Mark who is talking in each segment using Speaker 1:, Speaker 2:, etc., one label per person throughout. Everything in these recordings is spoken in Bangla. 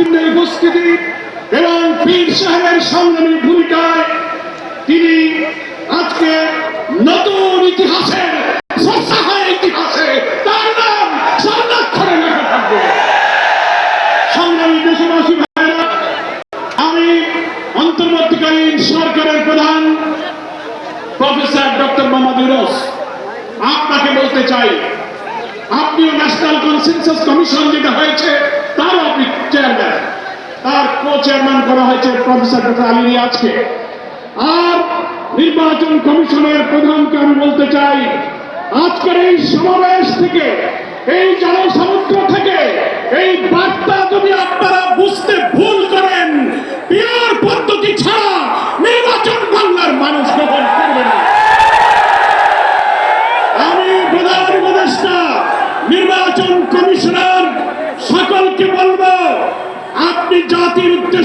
Speaker 1: উপস্থিতি এবং পীর সাহেবের সংগ্রামী ভূমিকায় তিনি আজকে নতুন ইতিহাসের আমি অন্তর্বর্তীকালীন সরকারের প্রধান প্রফেসর ডক্টর মোহাম্মদ ইউনুস। আপনাকে বলতে চাই, আপনিও ন্যাশনাল কনসেনসাস কমিশন যেটা হয়েছে তারও আপনি চেয়ারম্যান তার কো চেয়ারম্যান করা হয়েছে প্রফেসর ডক্টর আলী রিয়াজকে। আর নির্বাচন কমিশনের প্রধানকে আমি বলতে চাই, আজকের এই সমাবেশ থেকে, এই জনসমুদ্র থেকে, এই বার্তা যদি আপনারা বুঝতে ভুল করেন পিওর পদ্ধতি ছাড়া নির্বাচন বাংলার মানুষ গ্রহণ করবে না। আমি প্রধান উপদেষ্টা, নির্বাচন কমিশনার, সকলকে বলব, আপনি জাতির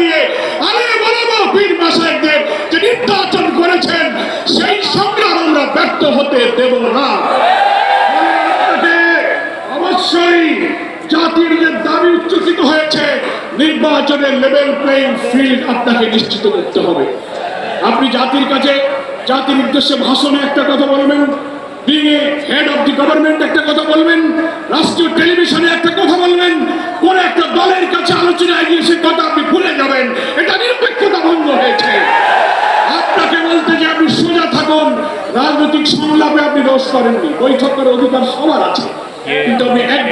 Speaker 1: দিয়ে আরে বলব পীর মাসাইদের যে নির্যাতন করেছেন, সেই সংগ্রাম আমরা ব্যর্থ হতে দেব না। অবশ্যই জাতির যে দাবি উচ্চকিত হয়েছে, নির্বাচনের লেভেল প্লেইং ফিল্ড আপনাকে নিশ্চিত করতে হবে। আপনি জাতির কাছে, জাতির উদ্দেশ্যে ভাষণে একটা কথা বলবেন being head of the government একটা কথা বলবেন, রাষ্ট্রীয় টেলিভিশনে একটা কথা বলবেন কোন একটা দলের কাছে আলোচনায় গিয়ে সে কথা আপনি ভুলে যাবেন এটা নিরপেক্ষতা ভঙ্গ হয়েছে আপনাকে বলতে যে আপনি সোজা থাকুন রাজনৈতিক সংলাপে আপনি রোজ করেননি। বৈঠকের অধিকার সবার আছে। কিন্তু আপনি এক